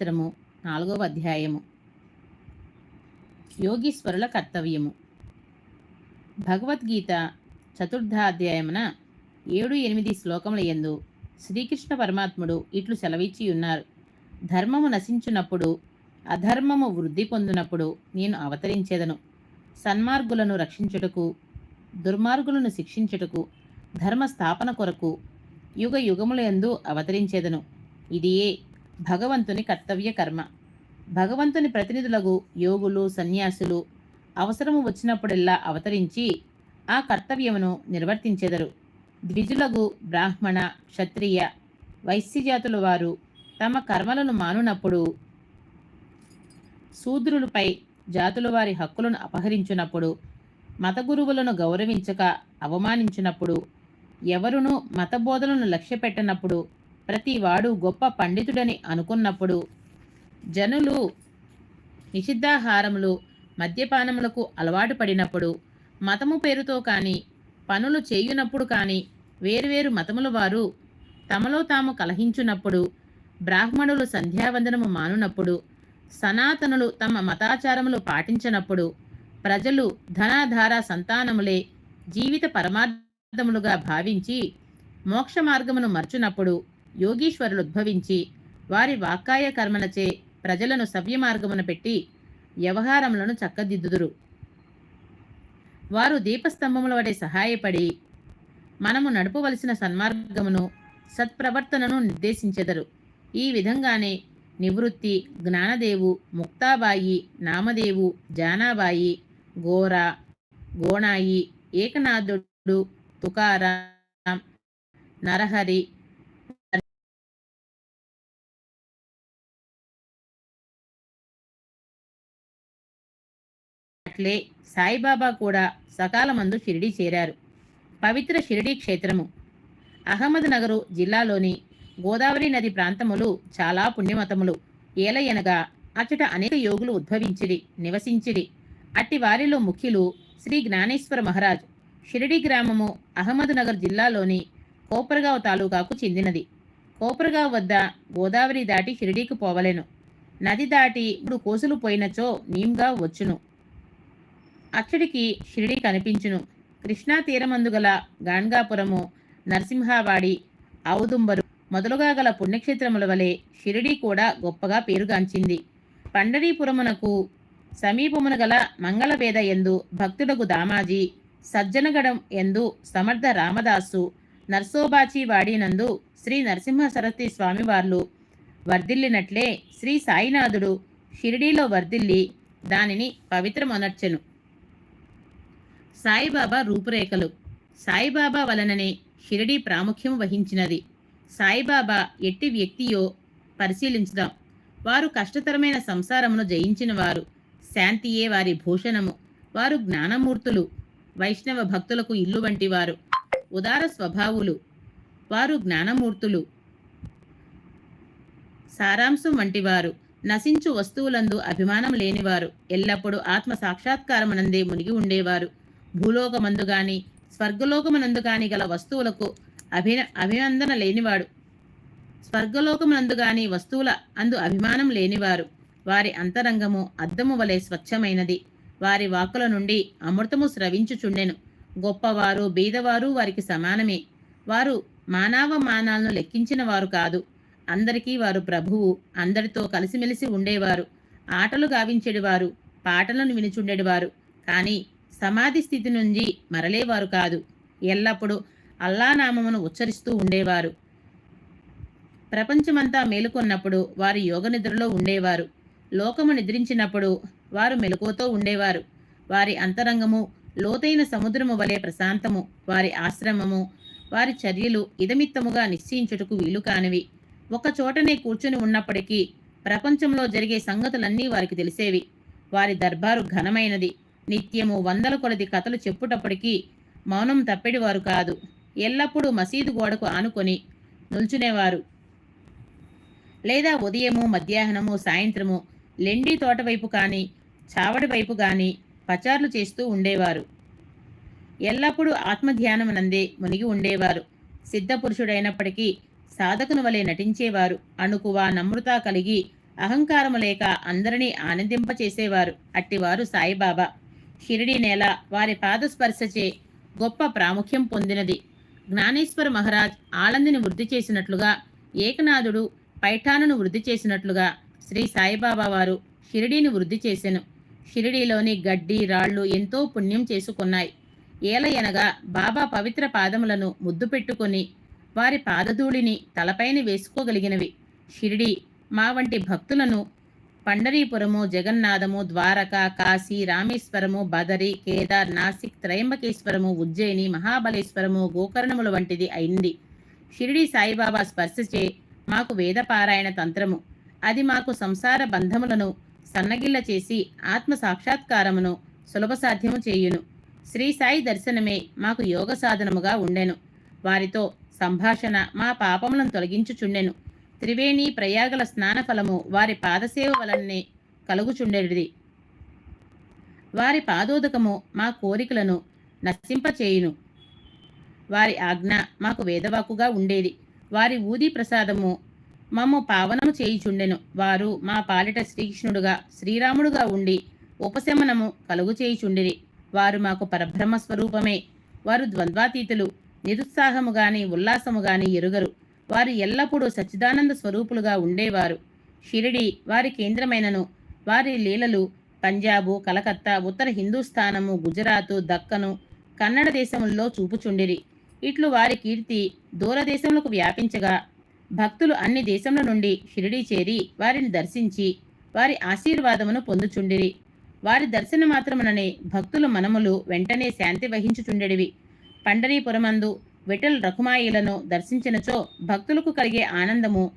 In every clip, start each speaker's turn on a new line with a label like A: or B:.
A: సాయంత్రము నాలుగవ అధ్యాయము. యోగీశ్వరుల కర్తవ్యము. భగవద్గీత చతుర్థాధ్యాయమున ఏడు ఎనిమిది శ్లోకముల యందు శ్రీకృష్ణ పరమాత్ముడు ఇట్లు సెలవిచ్చి ఉన్నారు. ధర్మము నశించున్నప్పుడు అధర్మము వృద్ధి పొందినప్పుడు నేను అవతరించేదను. సన్మార్గులను రక్షించుటకు దుర్మార్గులను శిక్షించుటకు ధర్మ స్థాపన కొరకు యుగ యుగములందు అవతరించేదను. ఇదియే భగవంతుని కర్తవ్య కర్మ. భగవంతుని ప్రతినిధులకు యోగులు సన్యాసులు అవసరము వచ్చినప్పుడెల్లా అవతరించి ఆ కర్తవ్యమును నిర్వర్తించెదరు. ద్విజులకు బ్రాహ్మణ క్షత్రియ వైశ్యజాతుల వారు తమ కర్మలను మానునప్పుడు శూద్రులపై జాతుల వారి హక్కులను అపహరించినప్పుడు మత గురువులను గౌరవించక అవమానించినప్పుడు ఎవరునూ మతబోధలను లక్ష్యపెట్టనప్పుడు ప్రతి వాడు గొప్ప పండితుడని అనుకున్నప్పుడు జనులు నిషిద్ధాహారములు మద్యపానములకు అలవాటు పడినప్పుడు మతము పేరుతో కానీ పనులు చేయునప్పుడు కానీ వేరువేరు మతముల వారు తమలో తాము కలహించునప్పుడు బ్రాహ్మణులు సంధ్యావందనము మానునప్పుడు సనాతనులు తమ మతాచారములు పాటించనప్పుడు ప్రజలు ధనాధార సంతానములే జీవిత పరమార్థములుగా భావించి మోక్ష మార్గమును మర్చునప్పుడు యోగీశ్వరులు ఉద్భవించి వారి వాకాయ కర్మలచే ప్రజలను సవ్యమార్గమున పెట్టి వ్యవహారములను చక్కదిద్దుదురు. వారు దీపస్తంభముల వడే సహాయపడి మనము నడుపవలసిన సన్మార్గమును సత్ప్రవర్తనను నిర్దేశించెదరు. ఈ విధంగానే నివృత్తి జ్ఞానదేవు ముక్తాబాయి నామదేవు జానాబాయి గోరా గోణాయి ఏకనాథుడు తుకారాం నరహరి అట్లే సాయిబాబా కూడా సకాలమందు షిరిడి చేరారు. పవిత్ర షిరిడి క్షేత్రము. అహ్మద్నగరు జిల్లాలోని గోదావరి నది ప్రాంతములు చాలా పుణ్యమతములు. ఏలయనగా అచ్చట అనేక యోగులు ఉద్భవించిరి నివసించిరి. అట్టి వారిలో ముఖ్యులు శ్రీ జ్ఞానేశ్వర మహారాజ్. షిరిడి గ్రామము అహ్మద్నగర్ జిల్లాలోని కోపరగావ్ తాలూకాకు చెందినది. కోపరగావ్ వద్ద గోదావరి దాటి షిరిడీకి పోవలెను. నది దాటి ఇప్పుడు కోసులు పోయినచో నీమ్గా వచ్చును. అచ్చడికి షిరిడి కనిపించును. కృష్ణా తీరమందు గల గాణ్గాపురము నరసింహావాడి ఔదుంబరు మొదలుగా గల పుణ్యక్షేత్రముల వలె షిరిడి కూడా గొప్పగా పేరుగాంచింది. పండరీపురమునకు సమీపమున గల మంగళవేద ఎందు భక్తుడకు దామాజీ సజ్జనగడం ఎందు సమర్థ రామదాసు నర్సోబాచి వాడినందు శ్రీ నరసింహ సరస్వతి స్వామివార్లు వర్ధిల్లినట్లే శ్రీ సాయినాథుడు షిరిడీలో వర్ధిల్లి దానిని పవిత్రమనర్చెను. సాయిబాబా రూపురేఖలు. సాయిబాబా వలననే షిరిడి ప్రాముఖ్యం వహించినది. సాయిబాబా ఎట్టి వ్యక్తియో పరిశీలించుదాం. వారు కష్టతరమైన సంసారమును జయించిన వారు శాంతియే వారి భూషణము. వారు జ్ఞానమూర్తులు వైష్ణవ భక్తులకు ఇల్లు వంటి వారు. ఉదార స్వభావులు. వారు జ్ఞానమూర్తులు. సారాంశం వంటివారు నశించు వస్తువులందు అభిమానం లేనివారు. ఎల్లప్పుడూ ఆత్మ సాక్షాత్కారమునందే మునిగి ఉండేవారు. భూలోకమందు గాని స్వర్గలోకమునందు గాని గల వస్తువులకు అభిన అభినందన లేనివాడు. స్వర్గలోకమునందు గాని వస్తువుల అందు అభిమానం లేనివారు. వారి అంతరంగము అద్దము వలె స్వచ్ఛమైనది. వారి వాక్కుల నుండి అమృతము స్రవించుచుండెను. గొప్పవారు బీదవారు వారికి సమానమే. వారు మానవ మానాలను లెక్కించిన వారు కాదు. అందరికీ వారు ప్రభువు అందరితో కలిసిమెలిసి ఉండేవారు. ఆటలు గావించేడివారు పాటలను వినుచుండేటివారు కానీ సమాధి స్థితి నుంచి మరలేవారు కాదు. ఎల్లప్పుడూ అల్లానామమును ఉచ్చరిస్తూ ఉండేవారు. ప్రపంచమంతా మేలుకొన్నప్పుడు వారు యోగ నిద్రలో ఉండేవారు. లోకము నిద్రించినప్పుడు వారు మెలకువతో ఉండేవారు. వారి అంతరంగము లోతైన సముద్రము వలె ప్రశాంతము. వారి ఆశ్రమము వారి చర్యలు ఇదమిత్తముగా నిశ్చయించుటకు వీలు కానివి. ఒక చోటనే కూర్చుని ఉన్నప్పటికీ ప్రపంచంలో జరిగే సంగతులన్నీ వారికి తెలిసేవి. వారి దర్బారు ఘనమైనది. నిత్యము వందల కొలది కథలు చెప్పుటప్పటికీ మౌనం తప్పెడివారు కాదు. ఎల్లప్పుడూ మసీదు గోడకు ఆనుకొని నిల్చునేవారు లేదా ఉదయము మధ్యాహ్నము సాయంత్రము లెండి తోట వైపు కానీ చావడి వైపు కానీ పచార్లు చేస్తూ ఉండేవారు. ఎల్లప్పుడూ ఆత్మధ్యానమునందే మునిగి ఉండేవారు. సిద్ధపురుషుడైనప్పటికీ సాధకుని వలె నటించేవారు. అణుకువ నమ్రత కలిగి అహంకారము లేక అందరినీ ఆనందింపచేసేవారు. అట్టివారు సాయిబాబా. షిరిడి నేల వారి పాదస్పర్శచే గొప్ప ప్రాముఖ్యం పొందినది. జ్ఞానేశ్వర మహారాజ్ ఆళందిని వృద్ధి చేసినట్లుగా ఏకనాథుడు పైఠానును వృద్ధి చేసినట్లుగా శ్రీ సాయిబాబా వారు షిరిడీని వృద్ధి చేసెను. షిరిడీలోని గడ్డి రాళ్ళు ఎంతో పుణ్యం చేసుకున్నాయి. ఏలయనగా బాబా పవిత్ర పాదములను ముద్దు పెట్టుకొని వారి పాదధూళిని తలపైన వేసుకోగలిగినవి. షిరిడి మా వంటి భక్తులను పండరీపురము జగన్నాథము ద్వారక కాశీ రామేశ్వరము బదరి కేదార్ నాసిక్ త్రయంబకేశ్వరము ఉజ్జయిని మహాబలేశ్వరము గోకర్ణముల వంటిది అయింది. షిరిడి సాయిబాబా స్పర్శచే మాకు వేదపారాయణ తంత్రము. అది మాకు సంసార బంధములను సన్నగిల్ల చేసి ఆత్మ సాక్షాత్కారమును సులభ సాధ్యము చేయును. శ్రీ సాయి దర్శనమే మాకు యోగ సాధనముగా ఉండెను. వారితో సంభాషణ మా పాపములను తొలగించుచుండెను. త్రివేణి ప్రయాగల స్నాన ఫలము వారి పాదసేవ వలనే కలుగుచుండెడిది. వారి పాదోదకము మా కోరికలను నశింపచేయును. వారి ఆజ్ఞ మాకు వేదవాకుగా ఉండేది. వారి ఊది ప్రసాదము మమ్ము పావనము చేయుచుండెను. వారు మా పాలిట శ్రీకృష్ణుడుగా శ్రీరాముడుగా ఉండి ఉపశమనము కలుగు చేయుచుండిరి వారు మాకు పరబ్రహ్మ స్వరూపమే వారు ద్వంద్వాతీతులు. నిరుత్సాహము గాని ఉల్లాసము గాని ఎరుగరు. వారు ఎల్లప్పుడూ సచ్చిదానంద స్వరూపులుగా ఉండేవారు. షిరిడి వారి కేంద్రమైనను. వారి లీలలు పంజాబు కలకత్తా ఉత్తర హిందూస్థానము గుజరాతు దక్కను కన్నడ దేశముల్లో చూపుచుండిరి. ఇట్లు వారి కీర్తి దూరదేశములకు వ్యాపించగా భక్తులు అన్ని దేశముల నుండి షిరిడి చేరి వారిని దర్శించి వారి ఆశీర్వాదమును పొందుచుండిరి. వారి దర్శన మాత్రముననే భక్తుల మనములు వెంటనే శాంతి వహించుచుండెడివి. పండరీపురమందు విఠల్ రకుమాయిలను దర్శించినచో భక్తులకు కలిగే ఆనందము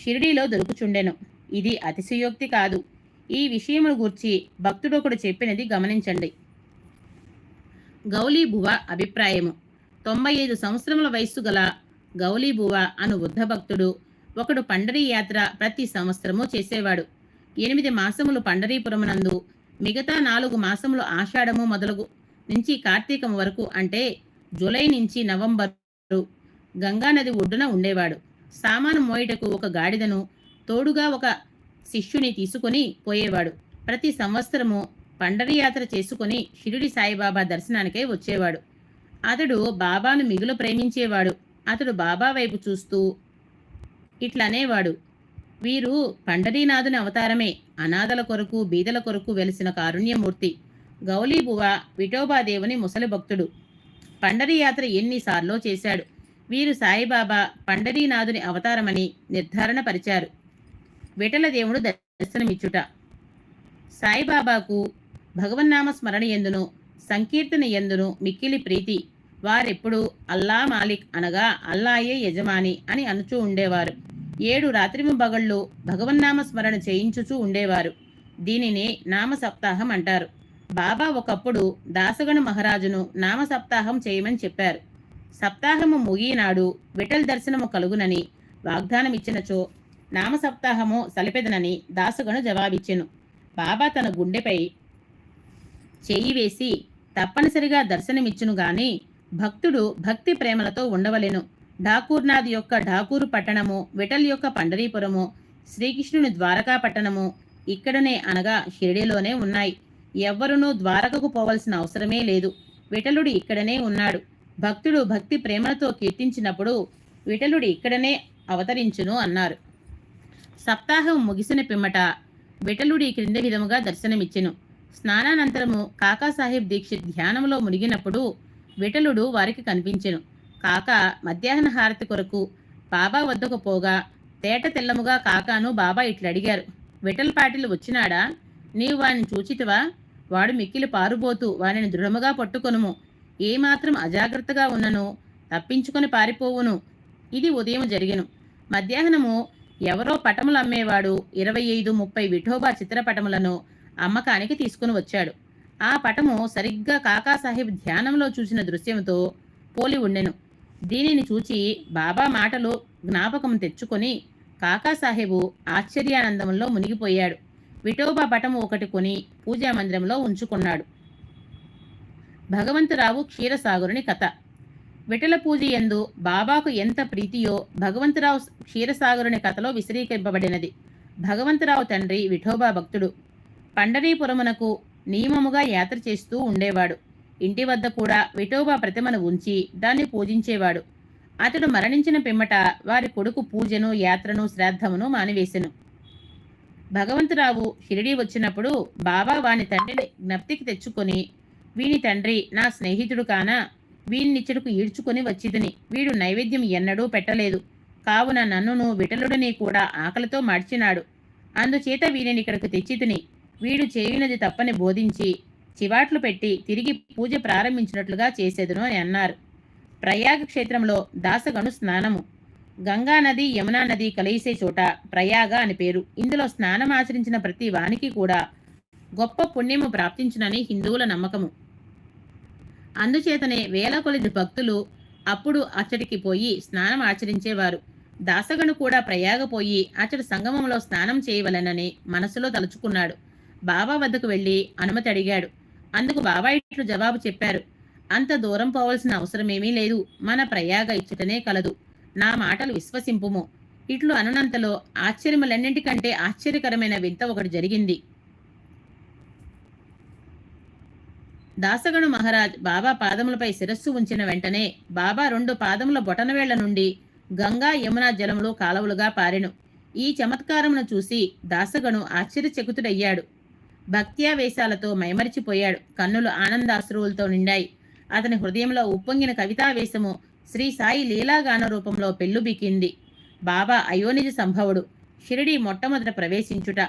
A: షిరిడీలో దొరుకుచుండెను. ఇది అతిశయోక్తి కాదు. ఈ విషయమును గూర్చి భక్తుడొకడు చెప్పినది గమనించండి. గౌలీబువ అభిప్రాయము. తొంభై ఐదు సంవత్సరముల వయస్సు గల గౌలీబువ అను వృద్ధ భక్తుడు ఒకడు పండరీ యాత్ర ప్రతి సంవత్సరము చేసేవాడు. ఎనిమిది మాసములు పండరీపురమునందు మిగతా నాలుగు మాసములు ఆషాఢము మొదలగు నుంచి కార్తీకం వరకు అంటే జూలై నుంచి నవంబరు గంగానది ఒడ్డున ఉండేవాడు. సామాను మోయటకు ఒక గాడిదను తోడుగా ఒక శిష్యుని తీసుకొని పోయేవాడు. ప్రతి సంవత్సరము పండరియాత్ర చేసుకుని చేసుకొని షిరిడి సాయిబాబా దర్శనానికై వచ్చేవాడు. అతడు బాబాను మిగులు ప్రేమించేవాడు. అతడు బాబా వైపు చూస్తూ ఇట్లనేవాడు. వీరు పండరీనాథుని అవతారమే అనాథల కొరకు బీదల కొరకు వెలిసిన కారుణ్యమూర్తి. గౌలీబువ విఠోబాదేవుని ముసలి భక్తుడు. పండరీ యాత్ర ఎన్నిసార్లో చేశాడు. వీరు సాయిబాబా పండరీనాథుని అవతారమని నిర్ధారణ పరిచారు. విఠలదేవుడు దర్శనమిచ్చుట. సాయిబాబాకు భగవన్నామ స్మరణ ఎందును సంకీర్తన ఎందును మిక్కిలి ప్రీతి. వారెప్పుడు అల్లా మాలిక్ అనగా అల్లాయే యజమాని అని అనుచూ ఉండేవారు. ఏడు రాత్రిము బగళ్ళు భగవన్నామ స్మరణ చేయించుచూ ఉండేవారు. దీనిని నామ సప్తాహం అంటారు. బాబా ఒకప్పుడు దాసగణ మహారాజును నామ సప్తాహం చేయమని చెప్పారు. సప్తాహము ముగినాడు విఠల్ దర్శనము కలుగునని వాగ్దానమిచ్చినచో నామసప్తాహము నామ సప్తాహము సలిపెదనని దాసగను జవాబిచ్చెను. బాబా తన గుండెపై చేయి వేసి తప్పనిసరిగా దర్శనమిచ్చును గాని భక్తుడు భక్తి ప్రేమలతో ఉండవలెను. ఠాకూర్నాథ్ యొక్క ఠాకూరు పట్టణము విఠల్ యొక్క పండరీపురము శ్రీకృష్ణుని ద్వారకా పట్టణము ఇక్కడనే అనగా షిరిడిలోనే ఉన్నాయి. ఎవ్వరునూ ద్వారకకు పోవలసిన అవసరమే లేదు. విఠలుడు ఇక్కడనే ఉన్నాడు. భక్తుడు భక్తి ప్రేమలతో కీర్తించినప్పుడు విఠలుడు ఇక్కడనే అవతరించును అన్నారు. సప్తాహం ముగిసిన పిమ్మట విఠలుడి క్రింద విధముగా దర్శనమిచ్చెను. స్నానానంతరము కాకాసాహెబ్ దీక్షిత్ ధ్యానంలో మునిగినప్పుడు విఠలుడు వారికి కనిపించెను. కాక మధ్యాహ్న హారతి కొరకు బాబా వద్దకు పోగా తేట తెల్లముగా కాకాను బాబా ఇట్లడిగారు. విఠల పాటిలు వచ్చినాడా? నీవు వాని చూచితివా? వాడు మిక్కిలి పారుబోతూ వానిని దృఢముగా పట్టుకొనుము. ఏమాత్రం అజాగ్రత్తగా ఉన్నను తప్పించుకొని పారిపోవును. ఇది ఉదయం జరిగెను. మధ్యాహ్నము ఎవరో పటములు అమ్మేవాడు ఇరవై ఐదు ముప్పై విఠోబా చిత్రపటములను అమ్మకానికి తీసుకుని వచ్చాడు. ఆ పటము సరిగ్గా కాకాసాహెబ్ ధ్యానంలో చూసిన దృశ్యంతో పోలి ఉండెను. దీనిని చూచి బాబా మాటలు జ్ఞాపకం తెచ్చుకొని కాకాసాహెబు ఆశ్చర్యానందంలో మునిగిపోయాడు. విఠోబా పటము ఒకటి కొని పూజా మందిరంలో ఉంచుకున్నాడు. భగవంతరావు క్షీరసాగరుని కథ. విఠల పూజ యందు బాబాకు ఎంత ప్రీతియో భగవంతరావు క్షీరసాగరుని కథలో విశదీకరింపబడినది. భగవంతరావు తండ్రి విఠోబా భక్తుడు. పండరీపురమునకు నియమముగా యాత్ర చేస్తూ ఉండేవాడు. ఇంటి వద్ద కూడా విఠోబా ప్రతిమను ఉంచి దాన్ని పూజించేవాడు. అతడు మరణించిన పిమ్మట వారి కొడుకు పూజను యాత్రను శ్రాద్ధమును మానివేశెను భగవంతరావు షిరిడి వచ్చినప్పుడు బాబా వాని తండ్రిని జ్ఞప్తికి తెచ్చుకొని వీని తండ్రి నా స్నేహితుడు కానా? వీణ్ణిచ్చడుకు ఈడ్చుకొని వచ్చిదని. వీడు నైవేద్యం ఎన్నడూ పెట్టలేదు. కావున నన్నును విటలుడిని కూడా ఆకలితో మార్చినాడు. అందుచేత వీనిని ఇక్కడికి తెచ్చితిని. వీడు చేయునది తప్పని బోధించి చివాట్లు పెట్టి తిరిగి పూజ ప్రారంభించినట్లుగా చేసేదను అని అన్నారు. ప్రయాగ క్షేత్రంలో దాసగను స్నానము. గంగా నది యమునా నది కలిసే చోట ప్రయాగ అని పేరు. ఇందులో స్నానం ఆచరించిన ప్రతి వానికి కూడా గొప్ప పుణ్యము ప్రాప్తించునని హిందువుల నమ్మకము. అందుచేతనే వేల కొలిది భక్తులు అప్పుడు అచ్చటికి పోయి స్నానం ఆచరించేవారు. దాసగను కూడా ప్రయాగపోయి అచ్చటి సంగమంలో స్నానం చేయవలెనని మనసులో తలుచుకున్నాడు. బాబా వద్దకు వెళ్ళి అనుమతి అడిగాడు. అందుకు బాబా ఇట్లు జవాబు చెప్పారు. అంత దూరం పోవలసిన అవసరమేమీ లేదు. మన ప్రయాగ ఇచ్చుటనే కలదు. నా మాటలు విశ్వసింపుము. ఇట్లు అనునంతలో ఆశ్చర్యములన్నింటికంటే ఆశ్చర్యకరమైన వింత ఒకటి జరిగింది. దాసగణు మహారాజ్ బాబా పాదములపై శిరస్సు ఉంచిన వెంటనే బాబా రెండు పాదముల బొటనవేళ్ళ నుండి గంగా యమున జలములు కాలువలుగా పారెను. ఈ చమత్కారమును చూసి దాసగను ఆశ్చర్యచకుతుడయ్యాడు. భక్త్యావేశాలతో మైమరిచిపోయాడు. కన్నులు ఆనందాశ్రువులతో నిండాయి. అతని హృదయంలో ఉప్పొంగిన కవితావేశము శ్రీ సాయి లీలాగాన రూపంలో పెళ్ళుబికింది బాబా అయోనిజ సంభవుడు. షిరిడి మొట్టమొదట ప్రవేశించుట.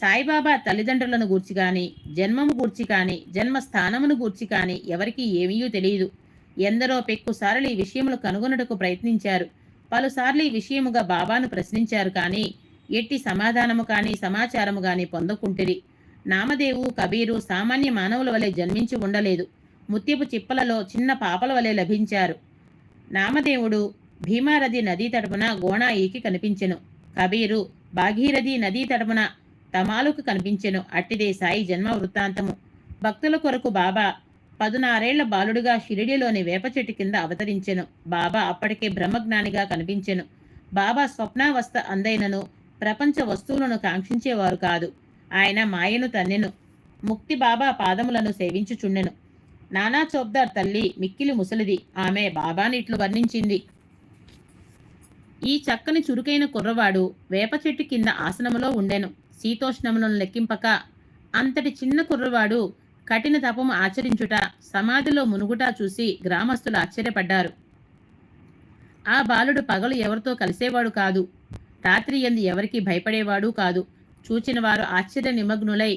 A: సాయిబాబా తల్లిదండ్రులను గూర్చి కానీ జన్మము గూర్చి కానీ జన్మస్థానమును గూర్చి కానీ ఎవరికీ ఏమీ తెలియదు. ఎందరో పెక్కుసార్లు ఈ విషయములు కనుగొనుటకు ప్రయత్నించారు. పలుసార్లు ఈ విషయముగా బాబాను ప్రశ్నించారు కానీ ఎట్టి సమాధానము కానీ సమాచారము కానీ పొందకుంటిరి. నామదేవు కబీరు సామాన్య మానవుల వలె జన్మించి ఉండలేదు. ముత్యపు చిప్పలలో చిన్న పాపల వలె లభించారు. నామదేవుడు భీమారథి నదీ తరపున గోణాయికి కనిపించెను. కబీరు భాగీరథి నదీ తరపున తమాలుకు కనిపించెను. అట్టిదే సాయి జన్మ వృత్తాంతము. భక్తుల కొరకు బాబా పదునారేళ్ళ బాలుడుగా షిరిడిలోని వేప చెట్టు కింద అవతరించెను. బాబా అప్పటికే బ్రహ్మజ్ఞానిగా కనిపించెను. బాబా స్వప్నావస్థ అందైనను ప్రపంచ వస్తువులను కాంక్షించేవారు కాదు. ఆయన మాయను తన్నెను. ముక్తి బాబా పాదములను సేవించుచుండెను. నానా చోప్దార్ తల్లి మిక్కిలి ముసలిది. ఆమె బాబాని ఇట్లు వర్ణించింది. ఈ చక్కని చురుకైన కుర్రవాడు వేప చెట్టు కింద ఆసనములో ఉండెను. శీతోష్ణములను లెక్కింపక అంతటి చిన్న కుర్రవాడు కఠిన తపము ఆచరించుట సమాధిలో మునుగుట చూసి గ్రామస్తులు ఆశ్చర్యపడ్డారు. ఆ బాలుడు పగలు ఎవరితో కలిసేవాడు కాదు. రాత్రి ఎందు ఎవరికి భయపడేవాడు కాదు. చూచిన వారు ఆశ్చర్య నిమగ్నులై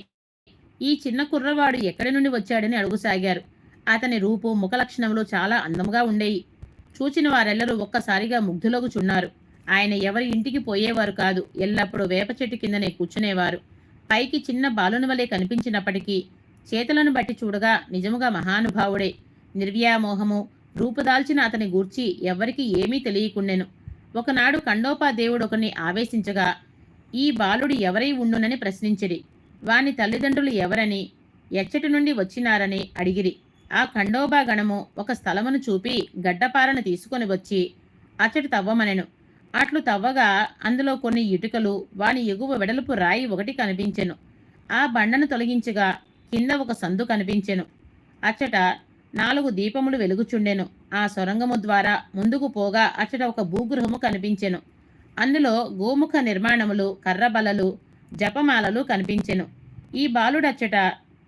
A: ఈ చిన్న కుర్రవాడు ఎక్కడి నుండి వచ్చాడని అడుగుసాగారు. అతని రూపు ముఖ లక్షణములు చాలా అందముగా ఉండేవి చూచిన వారెల్లరూ ఒక్కసారిగా ముగ్ధులకు చున్నారు. ఆయన ఎవరి ఇంటికి పోయేవారు కాదు ఎల్లప్పుడూ వేప చెట్టు కిందనే కూర్చునేవారు. పైకి చిన్న బాలుని వలె కనిపించినప్పటికీ చేతులను బట్టి చూడగా నిజముగా మహానుభావుడే. నిర్వ్యామోహము రూపుదాల్చిన అతని గూర్చి ఎవ్వరికీ ఏమీ తెలియకుండెను. ఒకనాడు ఖండోపా దేవుడు ఆవేశించగా ఈ బాలుడు ఎవరై ఉండునని ప్రశ్నించిరి. వాని తల్లిదండ్రులు ఎవరని ఎచ్చటి నుండి వచ్చినారని అడిగిరి. ఆ ఖండోబాగణము ఒక స్థలమును చూపి గడ్డపారను తీసుకొని వచ్చి అచ్చటి తవ్వమనెను. అట్లు తవ్వగా అందులో కొన్ని ఇటుకలు వాని ఎగువ వెడలుపు రాయి ఒకటి కనిపించెను. ఆ బండను తొలగించగా కింద ఒక సందు కనిపించెను. అచ్చట నాలుగు దీపములు వెలుగుచుండెను. ఆ సొరంగము ద్వారా ముందుకు పోగా అచ్చట ఒక భూగృహము కనిపించెను. అందులో గోముఖ నిర్మాణములు కర్రబలలు జపమాలలు కనిపించెను. ఈ బాలుడచ్చట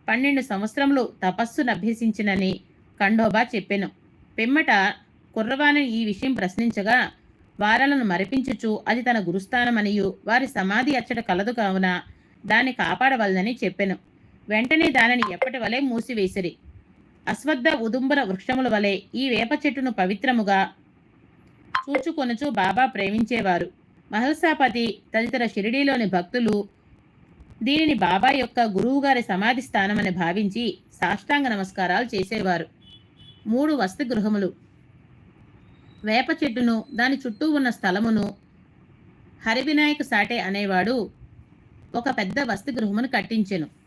A: పన్నెండు సంవత్సరములు తపస్సును అభ్యసించినని ఖండోబా చెప్పెను. పిమ్మట కుర్రవాణి ఈ విషయం ప్రశ్నించగా వారలను మరిపించుచు అది తన గురుస్థానమనియు వారి సమాధి అచ్చట కలదు కావున దాన్ని కాపాడవలనని చెప్పెను. వెంటనే దానిని ఎప్పటి వలె మూసివేసిరి? అశ్వద్ధ ఉదుంబర వృక్షముల వలె ఈ వేప చెట్టును పవిత్రముగా చూచుకొనుచు బాబా ప్రేమించేవారు. మహల్సాపతి తదితర షిరిడీలోని భక్తులు దీనిని బాబా యొక్క గురువుగారి సమాధి స్థానమని భావించి సాష్టాంగ నమస్కారాలు చేసేవారు. మూడు వసతి గృహములు. వేప చెట్టును దాని చుట్టూ ఉన్న స్థలమును హరివినాయక సాటే అనేవాడు ఒక పెద్ద వసతి గృహమును కట్టించెను.